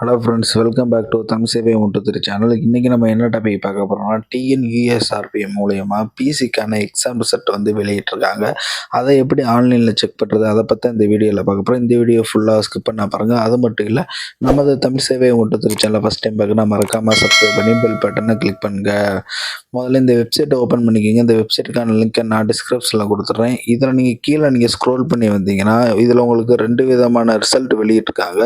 Hello friends welcome back to Tamil சேவை ஒன்று channel இன்றைக்கி நம்ம என்ன டாபிக் பார்க்க போகிறோம்னா டிஎன்யூஎஸ்ஆர்பி மூலயமா பிசிக்கான எக்ஸாம் ரிசல்ட் வந்து வெளியிட்டிருக்காங்க. அதை எப்படி ஆன்லைனில் செக் பண்ணுறது அதை பற்றி இந்த வீடியோவில் பார்க்க போகிறோம் இந்த வீடியோ ஃபுல்லாக ஸ்கிப் பண்ண பாருங்கள் அது மட்டும் இல்லை நமது தமிழ் சேவை ஒன்று சேனலை ஃபஸ்ட் டைம் பார்க்கணும் மறக்காமல் சப்ஸ்கிரைப் பண்ணி பெல் பட்டனை கிளிக் பண்ணுங்கள் முதல்ல இந்த வெப்சைட்டை ஓப்பன் பண்ணிக்கிங்க. இந்த வெப்சைட்டுக்கான லிங்க்கை நான் டிஸ்கிரிப்ஷனில் கொடுத்துட்றேன் இதில் நீங்கள் கீழே நீங்கள் ஸ்க்ரோல் பண்ணி வந்தீங்கன்னா இதில் உங்களுக்கு ரெண்டு விதமான ரிசல்ட் வெளியிட்டிருக்காங்க.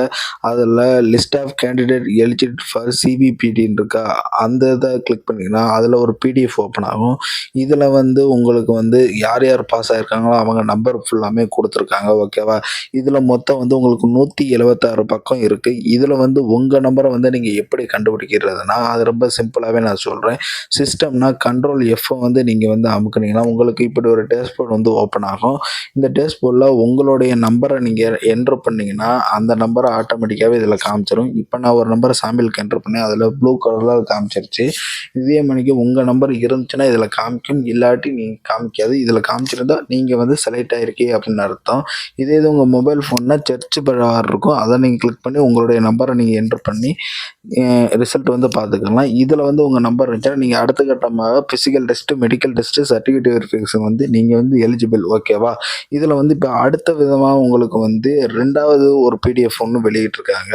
அதில் list of candidate eligible for சிபிபிடின்னு இருக்கா அந்த இதை கிளிக் பண்ணிங்கன்னா அதில் ஒரு பிடிஎஃப் ஓப்பன் ஆகும். இதில் வந்து உங்களுக்கு வந்து யார் யார் பாஸ் ஆகிருக்காங்களோ அவங்க நம்பர் ஃபுல்லாமே கொடுத்துருக்காங்க ஓகேவா இதில் மொத்தம் வந்து உங்களுக்கு நூற்றி எழுபத்தாறு பக்கம் இருக்குது இதில் வந்து உங்கள் நம்பரை வந்து நீங்கள் எப்படி கண்டுபிடிக்கிறதுனா அது ரொம்ப சிம்பிளாகவே நான் சொல்கிறேன் சிஸ்டம்னா கண்ட்ரோல் எஃப்ஐ வந்து நீங்கள் வந்து அமுக்குனீங்கன்னா உங்களுக்கு இப்படி ஒரு டேஷ்போர்ட் வந்து ஓப்பன் ஆகும். இந்த டேஷ்போர்டில் உங்களுடைய நம்பரை நீங்கள் என்ட்ரு பண்ணிங்கன்னா அந்த நம்பரை ஆட்டோமேட்டிக்காகவே இதில் காமிச்சிடும் இப்போ நான் ஒரு நம்பரை சாம்பிளுக்கு என்ட்ரு பண்ணேன் அதில் ப்ளூ கலரில் காமிச்சிருச்சு. இதே மணிக்கு உங்கள் நம்பர் இருந்துச்சுன்னா இதில் காமிக்கும் இல்லாட்டி நீங்கள் காமிக்காது. இதில் காமிச்சிருந்தா நீங்கள் வந்து செலக்ட் ஆகிருக்கே அப்படின்னு அர்த்தம். இதே இது உங்கள் மொபைல் ஃபோன்னா சர்ச் பழவார் இருக்கும் அதை நீங்கள் கிளிக் பண்ணி உங்களுடைய நம்பரை நீங்கள் என்ட்ரு பண்ணி ரிசல்ட் வந்து பார்த்துக்கலாம். இதில் வந்து உங்கள் நம்பர் இருந்துச்சுன்னா நீங்கள் அடுத்த கட்டமாக physical test medical test certificate verification வந்து நீங்கள் வந்து எலிஜிபிள் ஓகேவா இதில் வந்து இப்போ அடுத்த விதமாக உங்களுக்கு வந்து ரெண்டாவது ஒரு பிடிஎஃப் ஒன்று வெளியிட்டிருக்காங்க.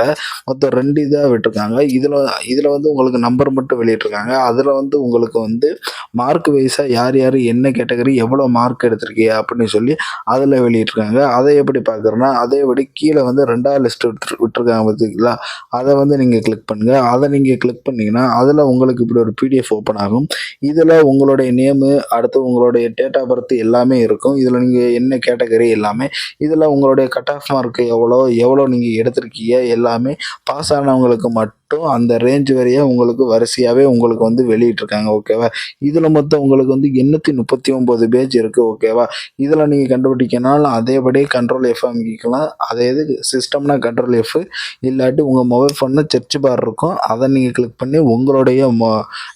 மொத்தம் ரெண்டு இதாக விட்டிருக்காங்க. இதில் இதில் வந்து உங்களுக்கு நம்பர் மட்டும் வெளியிட்டிருக்காங்க. அதில் வந்து உங்களுக்கு வந்து மார்க் வைஸாக யார் யார் என்ன கேட்டகரி எவ்வளோ மார்க் எடுத்திருக்கியா அப்படின்னு சொல்லி அதில் வெளியிட்டிருக்காங்க. அதை எப்படி பார்க்குறேன்னா அதேபடி கீழே வந்து ரெண்டாவது லிஸ்ட் எடுத்து விட்டுருக்காங்க பார்த்தீங்களா? அதை வந்து நீங்கள் கிளிக் பண்ணுங்கள் அதை நீங்கள் கிளிக் பண்ணிங்கன்னா அதில் உங்களுக்கு இப்படி ஒரு பிடிஎஃப் ஓப்பன் ஆகும். இதில் உங்களுடைய நேமு அடுத்து உங்களுடைய டேட் ஆஃப் பர்த் எல்லாமே இருக்கும். இதில் நீங்கள் என்ன கேட்டகரி எல்லாமே இதில் உங்களுடைய கட் ஆஃப் மார்க் எவ்வளோ எவ்வளோ நீங்கள் எடுத்திருக்கீங்க எல்லாமே பாஸ் ஆனவங்களுக்கு மட்டும் அந்த ரேஞ்ச் வரையே உங்களுக்கு வரிசையாகவே உங்களுக்கு வந்து வெளியிட்டிருக்காங்க ஓகேவா இதில் மொத்தம் உங்களுக்கு வந்து எண்ணூற்றி முப்பத்தி ஒம்பது பேஜ் இருக்குது ஓகேவா இதில் நீங்கள் கண்டுபிடிக்கனாலும் அதேபடி கண்ட்ரோல் எஃப் அமைக்கலாம் அதே இது சிஸ்டம்னா கண்ட்ரோல் எஃப் இல்லாட்டி உங்கள் மொபைல் ஃபோனில் சர்ச் பார் இருக்கும். அதை நீங்கள் கிளிக் பண்ணி உங்களுடைய மொ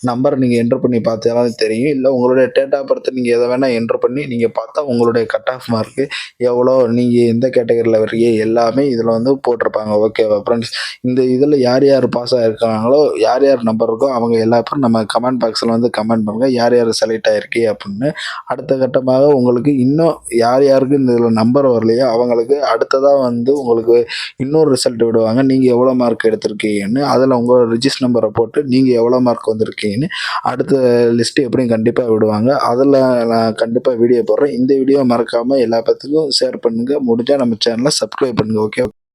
நம்பரை நீங்கள் என்ட்ரு பண்ணி பார்த்தாலும் தெரியும். இல்லை உங்களுடைய டேட் ஆஃப் பர்த் நீங்கள் எதை வேணால் என்ட்ரு பண்ணி நீங்கள் பார்த்தா உங்களுடைய கட் ஆஃப் மார்க்கு எவ்வளோ நீங்கள் எந்த கேட்டகரியில் வரீங்க எல்லாமே இதில் வந்து போட்டிருப்பாங்க ஓகேவா ஃப்ரெண்ட்ஸ் இந்த இதில் யார் யார் பாஸ் ஆகிருக்காங்களோ யார் யார் நம்பர் இருக்கோ அவங்க எல்லா பேரும் நம்ம கமெண்ட் பாக்ஸில் வந்து கமெண்ட் பண்ணுங்கள் யார் யார் செலக்ட் ஆகிருக்கி அப்படின்னு. அடுத்த கட்டமாக உங்களுக்கு இன்னும் யார் யாருக்கு இந்த இதில் நம்பர் வரலையோ அவங்களுக்கு அடுத்ததாக வந்து உங்களுக்கு இன்னொரு ரிசல்ட் விடுவாங்க. நீங்கள் எவ்வளோ மார்க் எடுத்திருக்கீங்கன்னு அதில் உங்களோட ரிஜிஸ்ட் நம்பரை போட்டு நீங்கள் எவ்வளோ மார்க் வந்திருக்கீங்கன்னு அடுத்த லிஸ்ட்டு எப்படியும் கண்டிப்பாக விடுவாங்க. அதில் நான் கண்டிப்பாக வீடியோ போடுறேன். இந்த வீடியோ மறக்காமல் எல்லா பத்துக்கும் ஷேர் பண்ணுங்கள் முடிஞ்சால் நம்ம சேனலை சப்ஸ்கிரைப் பண்ணுங்கள் ஓகே